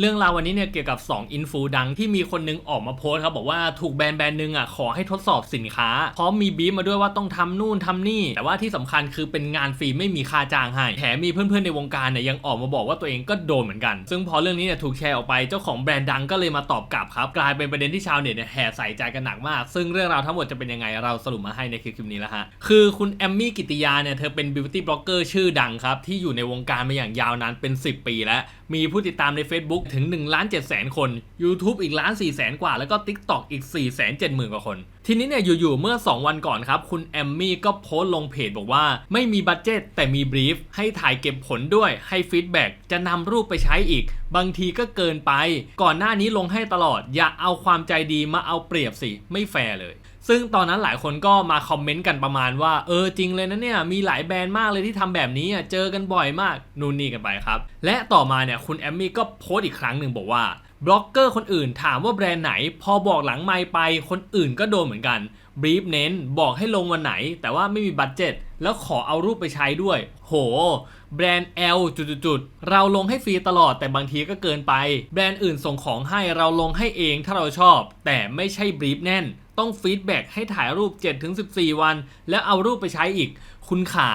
เรื่องราววันนี้เนี่ยเกี่ยวกับ 2 อินฟูดังที่มีคนนึงออกมาโพสต์ครับบอกว่าถูกแบรนด์แบรนด์หนึงอะขอให้ทดสอบสินค้าพร้อมมีบีฟมาด้วยว่าต้องทำนู่นทำนี่ แต่ว่าที่สำคัญคือเป็นงานฟรีไม่มีค่าจ้างให้แถมมีเพื่อนๆในวงการเนี่ยยังออกมาบอกว่าตัวเองก็โดนเหมือนกัน ซึ่งพอเรื่องนี้เนี่ยถูกแชร์ออกไปเจ้าของแบรนด์ดังก็เลยมาตอบกลับครับ กลายเป็นประเด็นที่ชาวเน็ตเนี่ยแห่ใส่ใจกันหนักมาก ซึ่งเรื่องราวทั้งหมดจะเป็นยังไงเราสรุปมาให้ในคลิปนี้แล้วฮะคือคุณแอมมี่กิติยาเนี่ยเธอเป็นบิวตี้บล็อกเกอร์ชื่อดังครับที่อยู่ในวงการมาอย่างยาวนานเป็น 10 ปี แล้วมีผู้ติดตามใน Facebook ถึง1ล้าน7แสนคน YouTube อีกล้าน4แสนกว่า แล้วก็ TikTok อีก4แสน7หมื่นกว่าคน ทีนี้เนี่ยอยู่ๆเมื่อ 2 วันก่อนครับ คุณแอมมี่ก็โพสต์ลงเพจบอกว่า ไม่มีบัตเจตแต่มีบรีฟให้ถ่ายเก็บผลด้วยให้ฟีดแบ็กจะนำรูปไปใช้อีก บางทีก็เกินไป ก่อนหน้านี้ลงให้ตลอด อย่าเอาความใจดีมาเอาเปรียบสิไม่แฟร์เลย ซึ่งตอนนั้นหลายคนก็มาคอมเมนต์กันประมาณว่า เออจริงเลยนะเนี่ย มีหลายแบรนด์มากเลยที่ทำแบบนี้อะเจอกันบ่อยมากนู่นนี่กันไปครับ และต่อมาเนี่ยคุณแอมมี่ก็โพสต์อีกครั้งหนึ่งบอกว่าบล็อกเกอร์คนอื่นถามว่าแบรนด์ไหน พอบอกหลังไมค์ไปคนอื่นก็โดนเหมือนกันบรีฟเน้นบอกให้ลงวันไหน แต่ว่าไม่มีบัตเจ็ตแล้วขอเอารูปไปใช้ด้วย โห แบรนด์ L จุดๆๆเราลงให้ฟรีตลอดแต่บางทีก็เกินไป แบรนด์อื่นส่งของให้เราลงให้เองถ้าเราชอบ แต่ไม่ใช่บรีฟแน่น ต้องฟีดแบ็กให้ถ่ายรูป 7-14 วัน แล้วเอารูปไปใช้อีก คุณขา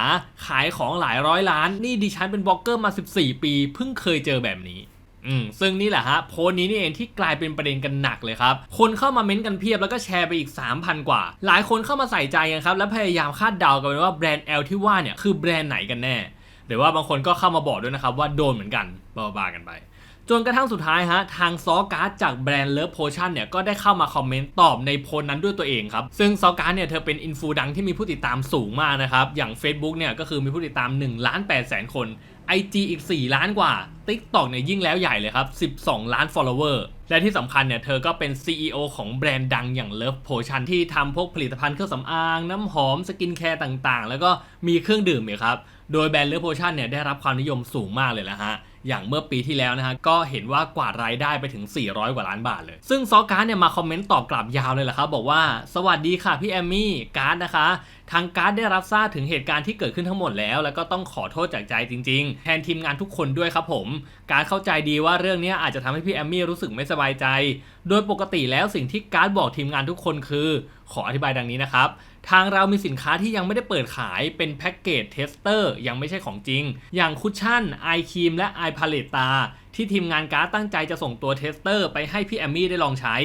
ขายของหลายร้อยล้าน นี่ดิฉันเป็นบล็อกเกอร์มา 14 ปี เพิ่งเคยเจอแบบนี้อืมซึ่งนี่แหละฮะโพสนี้นี่เองที่กลายเป็นประเด็นกันหนักเลยครับ คนเข้ามาเม้นต์กันเพียบแล้วก็แชร์ไปอีก 3,000 กว่า หลายคนเข้ามาใส่ใจกันครับ และพยายามคาดเดากันว่าแบรนด์ L ที่ว่าเนี่ยคือแบรนด์ไหนกันแน่ หรือว่าบางคนก็เข้ามาบอกด้วยนะครับว่าโดนเหมือนกันบ้าๆกันไป จนกระทั่งสุดท้ายฮะทางซอการ์ดจากแบรนด์เลิฟโพชั่นเนี่ยก็ได้เข้ามาคอมเมนต์ตอบในโพสต์นั้นด้วยตัวเองครับ ซึ่งซอการ์ดเนี่ยเธอเป็นอินฟูดังที่มีผู้ติดตามสูงมากนะครับ อย่าง Facebook เนี่ยก็คือมีผู้ติดตาม1ล้าน8แสนคน IG อีก 4 ล้านกว่า TikTok เนี่ยยิ่งแล้วใหญ่เลยครับ 12 ล้าน follower และที่สำคัญเนี่ยเธอก็เป็น CEO ของแบรนด์ดังอย่าง Love Potion ที่ทำพวกผลิตภัณฑ์เครื่องสำอาง น้ำหอม สกินแคร์ต่างๆ แล้วก็มีเครื่องดื่มอีกครับ โดยแบรนด์ Love Potion เนี่ยได้รับความนิยมสูงมากเลยละฮะ อย่างเมื่อปีที่แล้วนะฮะก็เห็นว่ากวาดรายได้ไปถึง 400 กว่าล้านบาทเลย ซึ่งซอการ์ดเนี่ยมาคอมเมนต์ตอบกลับยาวเลยแหละครับบอกว่าสวัสดีค่ะพี่แอมมี่การ์ดนะคะ ทางการ์ดได้รับทราบถึงเหตุการณ์ที่เกิดขึ้นทั้งหมดแล้ว แล้วก็ต้องขอโทษจากใจจริง ๆ แทนทีมงานทุกคนด้วยครับผม การเข้าใจดีว่าเรื่องนี้อาจจะทำให้พี่แอมมี่รู้สึกไม่สบายใจ โดยปกติแล้วสิ่งที่การ์ดบอกทีมงานทุกคนคือ ขออธิบายดังนี้นะครับ ทางเรามีสินค้าที่ยังไม่ได้เปิดขายเป็นแพ็กเกจเทสเตอร์ยังไม่ใช่ของจริง อย่างคุชชั่นไอครีมและไอพาเลตตา ที่ทีมงานการ์ดตั้งใจจะส่งตัวเทสเตอร์ไปให้พี่แอมมี่ได้ลองใช้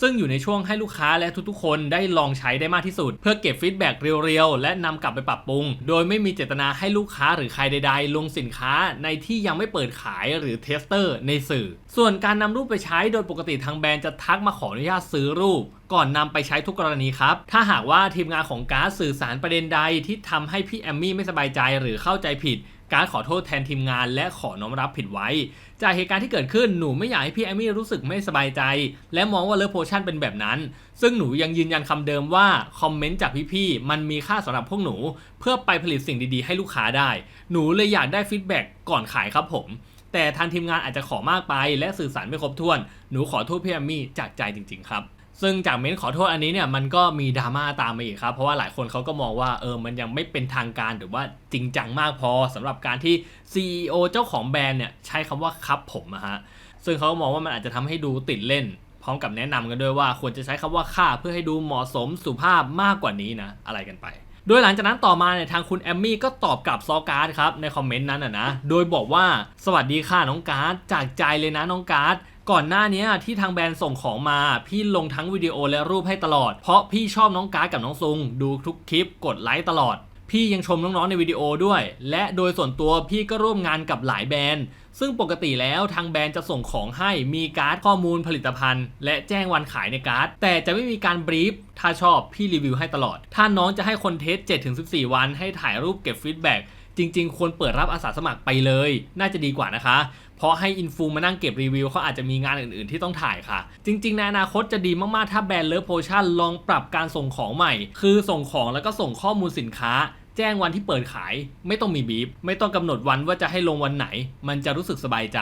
ซึ่งอยู่ในช่วงให้ลูกค้าและทุกๆ คนได้ลองใช้ได้มากที่สุด เพื่อเก็บฟีดแบ็กเรียวๆ และนำกลับไปปรับปรุง โดยไม่มีเจตนาให้ลูกค้าหรือใครใด ๆ ลงสินค้าในที่ยังไม่เปิดขายหรือเทสเตอร์ในสื่อ ส่วนการนำรูปไปใช้โดยปกติทางแบรนด์จะทักมาขออนุญาตซื้อรูปก่อนนำไปใช้ทุกกรณีครับ ถ้าหากว่าทีมงานของการ์ดสื่อสารประเด็นใดที่ทำให้พี่แอมมี่ไม่สบายใจหรือเข้าใจผิด การขอโทษแทนทีมงานและขอน้อมรับผิดไว้ จากเหตุการณ์ที่เกิดขึ้นหนูไม่อยากให้พี่แอมมี่รู้สึกไม่สบายใจ และมองว่าเลิฟโพชั่นเป็นแบบนั้น ซึ่งหนูยังยืนยันคำเดิมว่าคอมเมนต์จากพี่ๆมันมีค่าสำหรับพวกหนู เพื่อไปผลิตสิ่งดีๆ ให้ลูกค้าได้ หนูเลยอยากได้ฟีดแบ็กก่อนขายครับผมแต่ทางทีมงานอาจจะขอมากไป และสื่อสารไม่ครบถ้วน หนูขอโทษพี่แอมมี่จากใจจริง ๆ ครับ ซึ่งจากเม้นขอโทษอันนี้เนี่ยมันก็มีดราม่าตามมาอีกครับ เพราะว่าหลายคนเขาก็มองว่าเออมันยังไม่เป็นทางการหรือว่าจริงจังมากพอสำหรับการที่ CEO เจ้าของแบรนด์เนี่ยใช้คำว่าครับผมอะฮะซึ่งเขามองว่ามันอาจจะทำให้ดูติดเล่น พร้อมกับแนะนำกันด้วยว่าควรจะใช้คำว่าค่าเพื่อให้ดูเหมาะสมสุภาพมากกว่านี้นะอะไรกันไปโดยหลังจากนั้นต่อมาเนี่ยทางคุณแอมมี่ก็ตอบกลับซอการ์ดครับในคอมเมนต์นั้นนะนะโดยบอกว่าสวัสดีค่ะน้องการ์ดจากใจเลยนะน้องการ์ด ก่อนหน้านี้ที่ทางแบรนด์ส่งของมา พี่ลงทั้งวิดีโอและรูปให้ตลอด เพราะพี่ชอบน้องการ์ดกับน้องซุง ดูทุกคลิปกดไลค์ตลอด พี่ยังชมน้องๆในวิดีโอด้วย และโดยส่วนตัวพี่ก็ร่วมงานกับหลายแบรนด์ ซึ่งปกติแล้วทางแบรนด์จะส่งของให้มีการ์ดข้อมูลผลิตภัณฑ์ และแจ้งวันขายในการ์ด แต่จะไม่มีการบรีฟถ้าชอบพี่รีวิวให้ตลอด ถ้าน้องจะให้คนเทส 7-14 วันให้ถ่ายรูปเก็บฟีดแบ็ก จริง ๆ ควรเปิดรับอาสาสมัครไปเลย น่าจะดีกว่านะคะ เพราะให้อินฟูมานั่งเก็บรีวิวเขาอาจจะมีงานอื่นๆ ที่ต้องถ่ายค่ะ จริง ๆ ในอนาคตจะดีมากๆ ถ้าแบรนด์เลิฟโพชั่นลองปรับการส่งของใหม่ คือส่งของแล้วก็ส่งข้อมูลสินค้าแจ้งวันที่เปิดขายไม่ต้องมีบีบไม่ต้องกำหนดวันว่าจะให้ลงวันไหน มันจะรู้สึกสบายใจ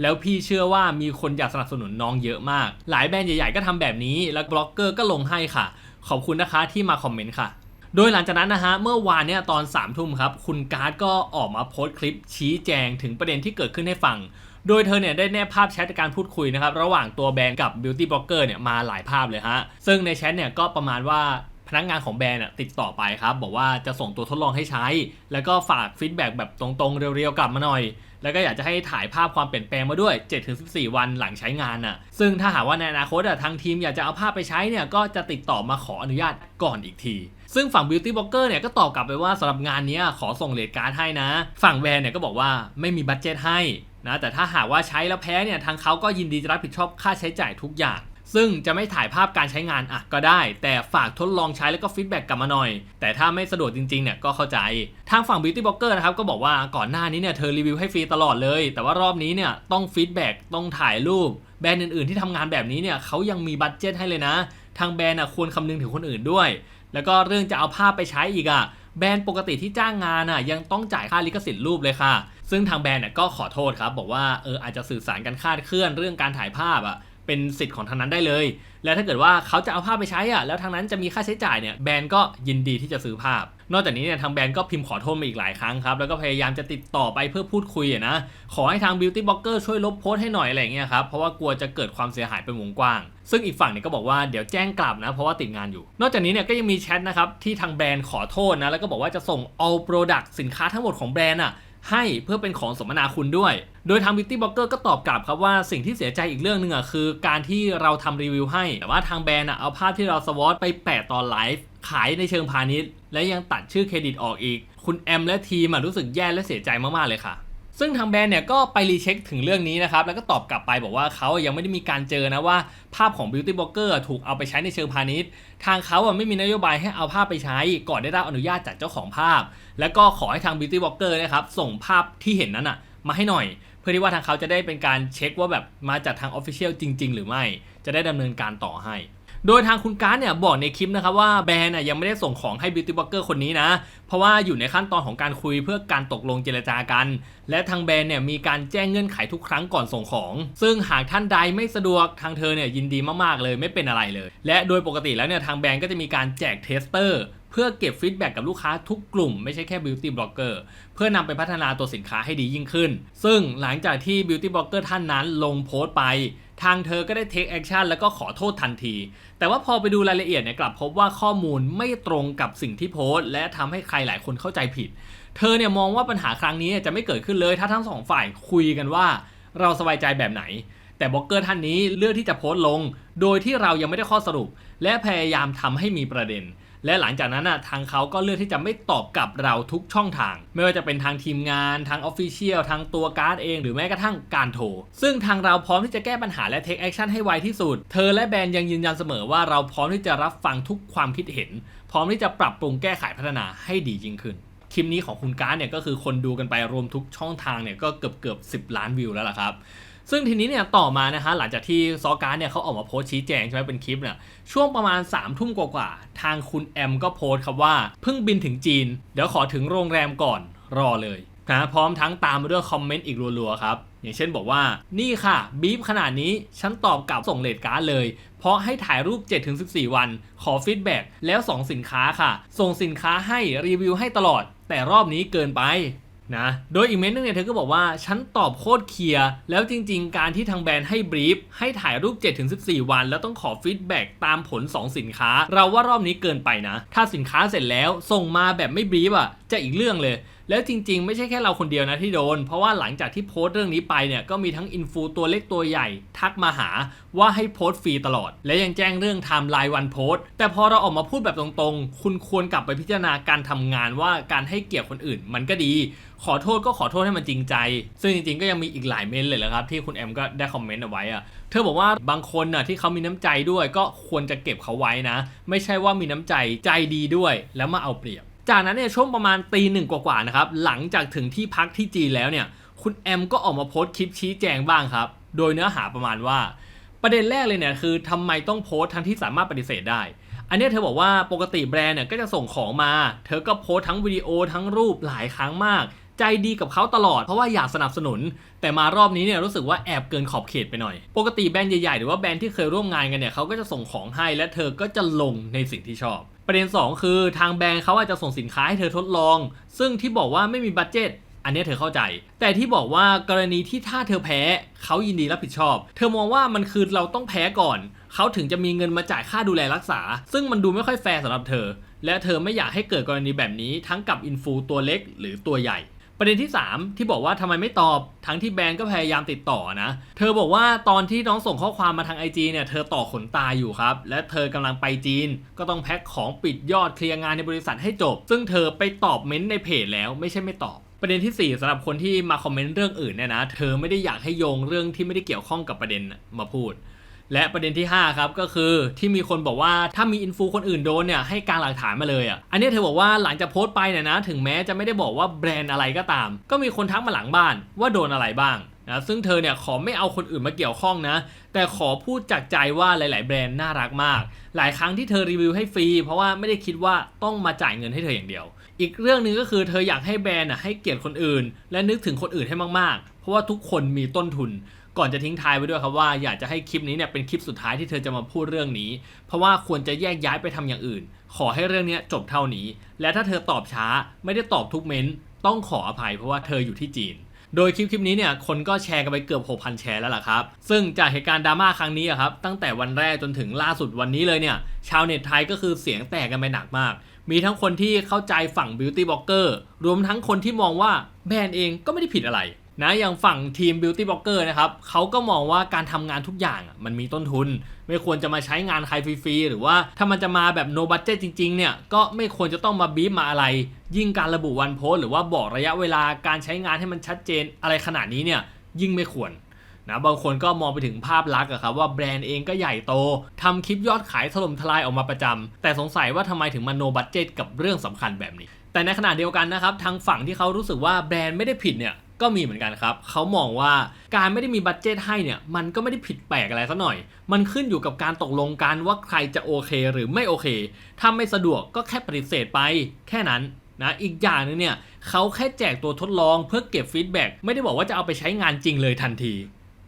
แล้วพี่เชื่อว่ามีคนอยากสนับสนุนน้องเยอะมาก หลายแบรนด์ใหญ่ๆก็ทำแบบนี้ แล้วบล็อกเกอร์ก็ลงให้ค่ะ ขอบคุณนะคะที่มาคอมเมนต์ค่ะ โดยหลังจากนั้นนะฮะเมื่อวานเนี่ยตอน3ามทุ่มครับคุณการ์ดก็ออกมาโพสต์คลิปชี้แจงถึงประเด็นที่เกิดขึ้นให้ฟัง โดยเธอเนี่ยได้แนบภาพแชทการพูดคุยนะครับระหว่างตัวแบรนด์กับ Beauty Blogger เนี่ยมาหลายภาพเลยฮะซึ่งในแชทเนี่ยก็ประมาณว่าพนักงานของแบรนด์ติดต่อไปครับบอกว่าจะส่งตัวทดลองให้ใช้ แล้วก็ฝากฟีดแบ็กแบบตรงๆเรียวๆกลับมาหน่อย แล้วก็อยากจะให้ถ่ายภาพความเปลี่ยนแปลงมาด้วย 7-14 วันหลังใช้งานน่ะซึ่งถ้าหากว่าในอนาคตอะทางทีมอยากจะเอาภาพไปใช้เนี่ยก็จะติดต่อมาขออนุญาตก่อนอีกที ซึ่งฝั่ง Beauty Blogger เนี่ยก็ตอบกลับไปว่าสำหรับงานนี้ขอส่งเลทการ์ดให้นะ ฝั่งแบรนด์เนี่ยก็บอกว่าไม่มีบัตเจตให้นะแต่ถ้าหากว่าใช้แล้วแพ้เนี่ยทางเขาก็ยินดีจะรับผิดชอบค่าใช้จ่ายทุกอย่างซึ่งจะไม่ถ่ายภาพการใช้งานอะก็ได้ แต่ฝากทดลองใช้แล้วก็ฟีดแบ็กกลับมาหน่อย แต่ถ้าไม่สะดวกจริงๆเนี่ยก็เข้าใจ ทางฝั่ง Beauty Blogger นะครับก็บอกว่าก่อนหน้านี้เนี่ยเธอรีวิวให้ฟรีตลอดเลย แต่ว่ารอบนี้เนี่ยต้องฟีดแบ็กต้องถ่ายรูป แบรนด์อื่นๆที่ทำงานแบบนี้เนี่ยเขายังมีบัตเจตให้เลยนะ ทางแบรนด์ควรคำนึงถึงคนอื่นด้วย แล้วก็เรื่องจะเอาภาพไปใช้อีกอะแบรนด์ปกติที่จ้างงานอะยังต้องจ่ายค่าลิขสิทธิ์รูปเลยค่ะ ซึ่งทางแบรนด์ก็ขอโทษครับ บอกว่าเอออาจจะสื่อสารกันคาดเคลื่อนเรื่องการถ่ายภาพอะเป็นสิทธิ์ของทางนั้นได้เลย แล้วถ้าเกิดว่าเขาจะเอาภาพไปใช้อะแล้วทางนั้นจะมีค่าใช้จ่ายเนี่ยแบรนด์ก็ยินดีที่จะซื้อภาพ นอกจากนี้เนี่ยทางแบรนด์ก็พิมพ์ขอโทษมาอีกหลายครั้งครับ แล้วก็พยายามจะติดต่อไปเพื่อพูดคุยอะนะ ขอให้ทาง Beauty Blogger ช่วยลบโพสต์ให้หน่อยอะไรอย่างเงี้ยครับ เพราะว่ากลัวจะเกิดความเสียหายเป็นวงกว้าง ซึ่งอีกฝั่งเนี่ยก็บอกว่าเดี๋ยวแจ้งกลับนะ เพราะว่าติดงานอยู่ นอกจากนี้เนี่ยก็ยังมีแชทนะครับที่ทางแบรนด์ขอโทษนะ แล้วก็บอกว่าจะส่ง all product สินค้าทั้งหมดของแบรนด์อะ ให้เพื่อเป็นของสมนาคุณด้วย โดยทาง Beauty Blogger ก็ตอบกลับครับว่าสิ่งที่เสียใจอีกเรื่องหนึ่งอะคือ การที่เราทำรีวิวให้ แต่ว่าทางแบรนด์อะเอาภาพที่เราสวอตไปแปะตอนไลฟ์ขายในเชิงพาณิชย์ และยังตัดชื่อเครดิตออกอีก คุณแอมและทีมอะรู้สึกแย่และเสียใจมากๆเลยค่ะ ซึ่งทางแบรนด์เนี่ยก็ไปรีเช็คถึงเรื่องนี้นะครับ แล้วก็ตอบกลับไปบอกว่าเขายังไม่ได้มีการเจอนะว่าภาพของ Beauty Blogger ถูกเอาไปใช้ในเชิงพาณิชย์ ทางเขาไม่มีนโยบายให้เอาภาพไปใช้ ก่อนได้รับอนุญาตจากเจ้าของภาพ แล้วก็ขอให้ทาง Beauty Blogger นะครับส่งภาพที่เห็นนั้นอะมาให้หน่อย เพื่อที่ว่าทางเขาจะได้เป็นการเช็คว่าแบบมาจากทาง Official จริง ๆ หรือไม่ จะได้ดำเนินการต่อให้ โดยทางคุณการ์ดเนี่ยบอกในคลิปนะครับว่าแบรนด์ยังไม่ได้ส่งของให้บิวตี้บล็อกเกอร์คนนี้นะ เพราะว่าอยู่ในขั้นตอนของการคุยเพื่อการตกลงเจรจากัน และทางแบรนด์เนี่ยมีการแจ้งเงื่อนไขทุกครั้งก่อนส่งของ ซึ่งหากท่านใดไม่สะดวกทางเธอเนี่ยยินดีมากๆเลยไม่เป็นอะไรเลย และโดยปกติแล้วเนี่ยทางแบรนด์ก็จะมีการแจกเทสเตอร์ เพื่อเก็บฟีดแบ็กกับลูกค้าทุกกลุ่มไม่ใช่แค่ Beauty Blogger เพื่อนำไปพัฒนาตัวสินค้าให้ดียิ่งขึ้น ซึ่งหลังจากที่ Beauty Blogger ท่านนั้นลงโพสต์ไป ทางเธอก็ได้ take action แล้วก็ขอโทษทันที แต่ว่าพอไปดูรายละเอียดเนี่ยกลับพบว่าข้อมูลไม่ตรงกับสิ่งที่โพสต์ และทำให้ใครหลายคนเข้าใจผิด เธอเนี่ยมองว่าปัญหาครั้งนี้จะไม่เกิดขึ้นเลย ถ้าทั้งสองฝ่ายคุยกันว่า เราสบายใจแบบไหนแต่บล็อกเกอร์ท่านนี้เลือกที่จะโพสต์ลง โดยที่เรายังไม่ได้ข้อสรุป และพยายามทำให้มีประเด็น และหลังจากนั้นน่ะทางเขาก็เลือกที่จะไม่ตอบกลับเราทุกช่องทาง ไม่ว่าจะเป็นทางทีมงานทางออฟฟิเชียลทางตัวการ์ดเอง หรือแม้กระทั่งการโทร ซึ่งทางเราพร้อมที่จะแก้ปัญหาและเทคแอคชั่นให้ไวที่สุด เธอและแบรนด์ยังยืนยันเสมอว่าเราพร้อมที่จะรับฟังทุกความคิดเห็น พร้อมที่จะปรับปรุงแก้ไขพัฒนาให้ดียิ่งขึ้นคลิปนี้ของคุณการ์ดเนี่ยก็คือคนดูกันไปรวมทุกช่องทางเนี่ยก็เกือบเกือบ10 ล้านวิวแล้วล่ะครับ ซึ่งทีนี้เนี่ยต่อมานะฮะหลังจากที่ซอการ์เนี่ยเขาออกมาโพสชี้แจงใช่ไหมเป็นคลิปเนี่ยช่วงประมาณ3ามทุ่มกว่าๆทางคุณแอมก็โพสครับว่าเพิ่งบินถึงจีน เดี๋ยวขอถึงโรงแรมก่อนรอเลยนะพร้อมทั้งตามมาด้วยคอมเมนต์อีกรัวๆครับอย่างเช่นบอกว่านี่ค่ะบีฟขนาดนี้ฉันตอบกลับส่งเลทการ์ดเลย เพราะให้ถ่ายรูป 7-14 วัน ขอฟีดแบ็กแล้ว 2 สินค้าค่ะ ส่งสินค้าให้รีวิวให้ตลอด แต่รอบนี้เกินไป นะโดยอีกเมนต์นึงเนี่ยเธอก็บอกว่าฉันตอบโคตรเคลียร์แล้วจริง ๆ การที่ทางแบรนด์ให้บรีฟให้ถ่ายรูป 7-14 วัน แล้วต้องขอฟีดแบ็กตามผล 2 สินค้า เราว่ารอบนี้เกินไปนะ ถ้าสินค้าเสร็จแล้วส่งมาแบบไม่บรีฟอะจะอีกเรื่องเลย แล้วจริงๆ ไม่ใช่แค่เราคนเดียวนะที่โดน เพราะว่าหลังจากที่โพสต์เรื่องนี้ไปเนี่ยก็มีทั้งอินฟูตัวเล็กตัวใหญ่ ทักมาหาว่าให้โพสต์ฟรีตลอด และยังแจ้งเรื่องไทม์ไลน์วันโพสต์แต่พอเราออกมาพูดแบบตรงๆ คุณควรกลับไปพิจารณาการทำงานว่าการให้เกียรติคนอื่นมันก็ดี ขอโทษก็ขอโทษให้มันจริงใจ ซึ่งจริงๆ ก็ยังมีอีกหลายเมนเลยแหละครับที่คุณแอมก็ได้คอมเมนต์เอาไว้อะเธอบอกว่าบางคนน่ะที่เขามีน้ำใจด้วยก็ควรจะเก็บเขาไว้นะ ไม่ใช่ว่ามีน้ำใจใจดีด้วย แล้วมาเอาเปรียบ จากนั้นเนี่ยช่วงประมาณตีหนึ่งกว่าๆนะครับหลังจากถึงที่พักที่จีนแล้วเนี่ยคุณแอมก็ออกมาโพสต์คลิปชี้แจงบ้างครับ โดยเนื้อหาประมาณว่า ประเด็นแรกเลยเนี่ยคือทำไมต้องโพสต์ทั้งที่สามารถปฏิเสธได้ อันนี้เธอบอกว่าปกติแบรนด์เนี่ยก็จะส่งของมา เธอก็โพสต์ทั้งวิดีโอทั้งรูปหลายครั้งมาก ใจดีกับเขาตลอดเพราะว่าอยากสนับสนุน แต่มารอบนี้เนี่ยรู้สึกว่าแอบเกินขอบเขตไปหน่อย ปกติแบรนด์ใหญ่ๆหรือว่าแบรนด์ที่เคยร่วมงานกันเนี่ยเขาก็จะส่งของให้และเธอก็จะลงในสิ่งที่ชอบ ประเด็น 2 คือทางแบรนด์เขาอาจจะส่งสินค้าให้เธอทดลอง ซึ่งที่บอกว่าไม่มีบัตเจตอันนี้เธอเข้าใจ แต่ที่บอกว่ากรณีที่ถ้าเธอแพ้เขายินดีรับผิดชอบ เธอมองว่ามันคือเราต้องแพ้ก่อน เขาถึงจะมีเงินมาจ่ายค่าดูแลรักษา ซึ่งมันดูไม่ค่อยแฟร์สำหรับเธอ และเธอไม่อยากให้เกิดกรณีแบบนี้ทั้งกับอินฟูตัวเล็กหรือตัวใหญ่ ประเด็นที่ 3 ที่บอกว่าทำไมไม่ตอบทั้งที่แบรนด์ก็พยายามติดต่อนะ เธอบอกว่าตอนที่น้องส่งข้อความมาทาง IG เนี่ยเธอต่อขนตาอยู่ครับ และเธอกำลังไปจีน ก็ต้องแพ็คของปิดยอดเคลียร์งานในบริษัทให้จบ ซึ่งเธอไปตอบเม้นต์ในเพจแล้วไม่ใช่ไม่ตอบประเด็นที่ 4สำหรับคนที่มาคอมเมนต์เรื่องอื่นเนี่ยนะ เธอไม่ได้อยากให้โยงเรื่องที่ไม่ได้เกี่ยวข้องกับประเด็นมาพูด และประเด็นที่ 5 ครับ ก็คือที่มีคนบอกว่าถ้ามีอินฟูคนอื่นโดนเนี่ยให้การหลักฐานมาเลยอะอันนี้เธอบอกว่าหลังจากโพสต์ไปเนี่ยนะ ถึงแม้จะไม่ได้บอกว่าแบรนด์อะไรก็ตาม ก็มีคนทักมาหลังบ้านว่าโดนอะไรบ้างนะซึ่งเธอเนี่ยขอไม่เอาคนอื่นมาเกี่ยวข้องนะ แต่ขอพูดจากใจว่าหลาย ๆ แบรนด์น่ารักมาก หลายครั้งที่เธอรีวิวให้ฟรี เพราะว่าไม่ได้คิดว่าต้องมาจ่ายเงินให้เธออย่างเดียว อีกเรื่องหนึ่งก็คือเธออยากให้แบรนด์อะให้เกียรติคนอื่น และนึกถึงคนอื่นให้มาก ๆ เพราะว่าทุกคนมีต้นทุน ก่อนจะทิ้งท้ายไว้ด้วยครับว่าอยากจะให้คลิปนี้เนี่ยเป็นคลิปสุดท้ายที่เธอจะมาพูดเรื่องนี้ เพราะว่าควรจะแยกย้ายไปทำอย่างอื่น ขอให้เรื่องนี้จบเท่านี้ และถ้าเธอตอบช้าไม่ได้ตอบทุกเม้นต้องขออภัยเพราะว่าเธออยู่ที่จีน โดยคลิปคลิปนี้เนี่ยคนก็แชร์กันไปเกือบ6,000แชร์แล้วล่ะครับ ซึ่งจากเหตุการณ์ดราม่าครั้งนี้ครับตั้งแต่วันแรกจนถึงล่าสุดวันนี้เลยเนี่ยชาวเน็ตไทยก็คือเสียงแตกกันไปหนักมากมีทั้งคนที่เข้าใจฝั่งบิวตี้บล็อกเกอร์รวมทั้งคนที่มองว่าแบรนด์เองก็ไม่ได้ผิดอะไร นะอย่างฝั่งทีม Beauty Blogger นะครับเขาก็มองว่าการทำงานทุกอย่างมันมีต้นทุน ไม่ควรจะมาใช้งานใครฟรีๆ หรือว่าถ้ามันจะมาแบบ no budget จริงๆ เนี่ย ก็ไม่ควรจะต้องมาบีบมาอะไร ยิ่งการระบุวันโพสหรือว่าบอกระยะเวลาการใช้งานให้มันชัดเจนอะไรขนาดนี้เนี่ยยิ่งไม่ควรนะบางคนก็มองไปถึงภาพลักษณ์อะครับว่าแบรนด์เองก็ใหญ่โตทำคลิปยอดขายถล่มทลายออกมาประจำแต่สงสัยว่าทำไมถึงมาโนบัตเจตกับเรื่องสำคัญแบบนี้ แต่ในขณะเดียวกันนะครับทางฝั่งที่เขารู้สึกว่าแบรนด์ไม่ได้ผิดเนี่ย ก็มีเหมือนกันครับเขามองว่าการไม่ได้มีบัตเจตให้เนี่ยมันก็ไม่ได้ผิดแปลกอะไรซะหน่อย มันขึ้นอยู่กับการตกลงกันว่าใครจะโอเคหรือไม่โอเค ถ้าไม่สะดวกก็แค่ปฏิเสธไป แค่นั้นนะอีกอย่างนึงเนี่ยเขาแค่แจกตัวทดลองเพื่อเก็บฟีดแบ็กไม่ได้บอกว่าจะเอาไปใช้งานจริงเลยทันที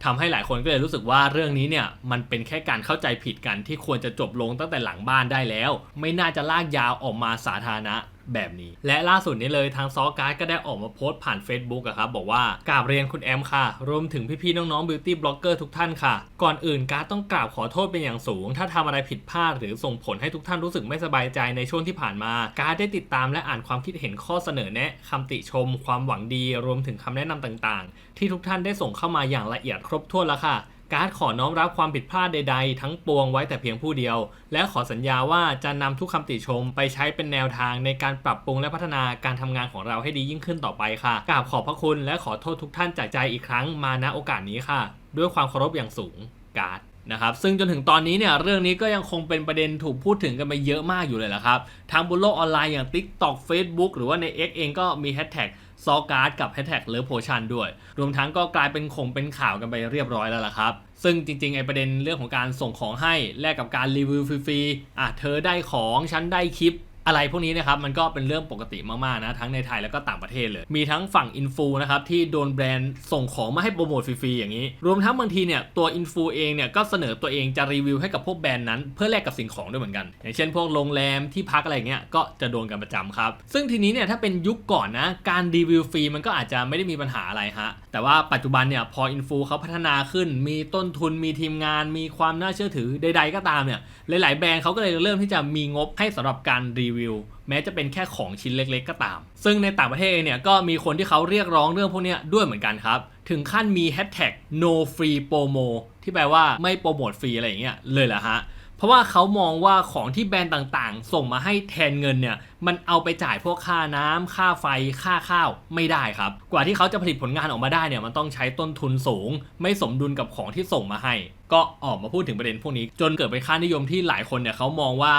ทำให้หลายคนก็เลยรู้สึกว่าเรื่องนี้เนี่ยมันเป็นแค่การเข้าใจผิดกันที่ควรจะจบลงตั้งแต่หลังบ้านได้แล้ว ไม่น่าจะลากยาวออกมาสาธารณะ แบบนี้ และล่าสุดนี้เลยทางซอการ์ดก็ได้ออกมาโพสต์ผ่าน Facebook อะครับบอกว่ากราบเรียนคุณแอมค่ะ รวมถึงพี่ๆน้องๆบิวตี้บล็อกเกอร์ทุกท่านค่ะ ก่อนอื่นการ์ดต้องกราบขอโทษเป็นอย่างสูง ถ้าทำอะไรผิดพลาดหรือส่งผลให้ทุกท่านรู้สึกไม่สบายใจในช่วงที่ผ่านมา การ์ดได้ติดตามและอ่านความคิดเห็นข้อเสนอแนะคำติชม ความหวังดี รวมถึงคำแนะนำต่างๆ ที่ทุกท่านได้ส่งเข้ามาอย่างละเอียดครบถ้วนแล้วค่ะ การ์ดขอน้อมรับความผิดพลาดใด ๆ ทั้งปวงไว้แต่เพียงผู้เดียว และขอสัญญาว่าจะนำทุกคำติชมไปใช้เป็นแนวทางในการปรับปรุงและพัฒนาการทำงานของเราให้ดียิ่งขึ้นต่อไปค่ะกราบขอบพระคุณและขอโทษทุกท่านจากใจอีกครั้งมาณโอกาสนี้ค่ะ ด้วยความเคารพอย่างสูงการ์ดนะครับซึ่งจนถึงตอนนี้เนี่ยเรื่องนี้ก็ยังคงเป็นประเด็นถูกพูดถึงกันไปเยอะมากอยู่เลยละครับทางบนโลกออนไลน์อย่าง TikTok Facebook หรือว่าใน X เองก็มีแฮชแท็ก ซอการ์ดกับแฮชแท็กเลิฟโพชันด้วย รวมทั้งก็กลายเป็นคงเป็นข่าวกันไปเรียบร้อยแล้วล่ะครับ ซึ่งจริงๆไอประเด็นเรื่องของการส่งของให้แลกกับการรีวิวฟรีๆอะเธอได้ของฉันได้คลิป อะไรพวกนี้นะครับมันก็เป็นเรื่องปกติมากๆนะทั้งในไทยแล้วก็ต่างประเทศเลย มีทั้งฝั่งอินฟูนะครับที่โดนแบรนด์ส่งของมาให้โปรโมทฟรีๆอย่างนี้ รวมทั้งบางทีเนี่ยตัวอินฟูเองเนี่ยก็เสนอตัวเองจะรีวิวให้กับพวกแบรนด์นั้น เพื่อแลกกับสิ่งของด้วยเหมือนกัน อย่างเช่นพวกโรงแรมที่พักอะไรเงี้ยก็จะโดนกันประจำครับ ซึ่งทีนี้เนี่ยถ้าเป็นยุคก่อนนะการรีวิวฟรีมันก็อาจจะไม่ได้มีปัญหาอะไรฮะแต่ว่าปัจจุบันเนี่ยพออินฟูเขาพัฒนาขึ้น มีต้นทุนมีทีมงาน มีความน่าเชื่อถือใด ๆ ก็ตามเนี่ยหลายๆแบรนด์เขาก็เลยเริ่มที่จะมีงบให้สำหรับการรีวิว แม้จะเป็นแค่ของชิ้นเล็กๆ ก็ตาม ซึ่งในต่างประเทศเนี่ยก็มีคนที่เขาเรียกร้องเรื่องพวกนี้ด้วยเหมือนกันครับ ถึงขั้นมีแฮชแท็ก no free promo ที่แปลว่าไม่โปรโมทฟรีอะไรอย่างเงี้ยเลยละฮะเพราะว่าเขามองว่าของที่แบรนด์ต่างๆ ส่งมาให้แทนเงินเนี่ยมันเอาไปจ่ายพวกค่าน้ำค่าไฟ ค่าข้าวไม่ได้ครับ กว่าที่เขาจะผลิตผลงานออกมาได้เนี่ยมันต้องใช้ต้นทุนสูง ไม่สมดุลกับของที่ส่งมาให้ ก็ออกมาพูดถึงประเด็นพวกนี้ จนเกิดเป็นค่านิยมที่หลายคนเนี่ยเขามองว่า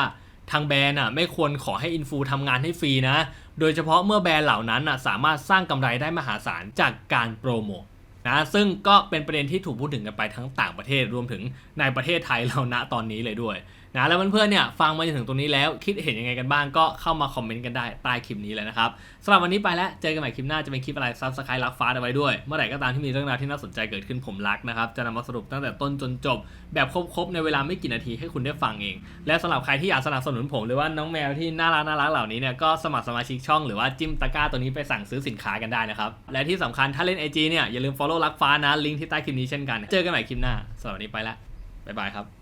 ทางแบรนด์อะไม่ควรขอให้อินฟูทำงานให้ฟรีนะ โดยเฉพาะเมื่อแบรนด์เหล่านั้นอะสามารถสร้างกำไรได้มหาศาลจากการโปรโมทนะซึ่งก็เป็นประเด็นที่ถูกพูดถึงกันไปทั้งต่างประเทศรวมถึงในประเทศไทยเราณตอนนี้เลยด้วย นะแล้วเพื่อนๆเนี่ยฟังมาจนถึงตรงนี้แล้วคิดเห็นยังไงกันบ้างก็เข้ามาคอมเมนต์กันได้ใต้คลิปนี้เลยนะครับสำหรับวันนี้ไปแล้วเจอกันใหม่คลิปหน้าจะเป็นคลิปอะไรซับสไครต์รักฟ้าเอาไว้ด้วย เมื่อไหร่ก็ตามที่มีเรื่องราวที่น่าสนใจเกิดขึ้นผมรักนะครับจะนำมาสรุปตั้งแต่ต้นจนจบ แบบครบๆในเวลาไม่กี่นาทีให้คุณได้ฟังเอง และสำหรับใครที่อยากสนับสนุนผมหรือว่าน้องแมวที่น่ารักน่ารักเหล่านี้เนี่ยก็สมัครสมาชิกช่องหรือว่าจิ้มตะกร้าตัวนี้ไปสั่งซื้อสินค้ากันได้นะครับและที่สำคัญถ้าเล่น IG เนี่ยอย่าลืม follow รักฟ้านะลิงก์ที่ใต้คลิปนี้เช่นกันเจอกันใหม่คลิปหน้าสำหรับวันนี้ไปแล้วบ๊ายบายครับ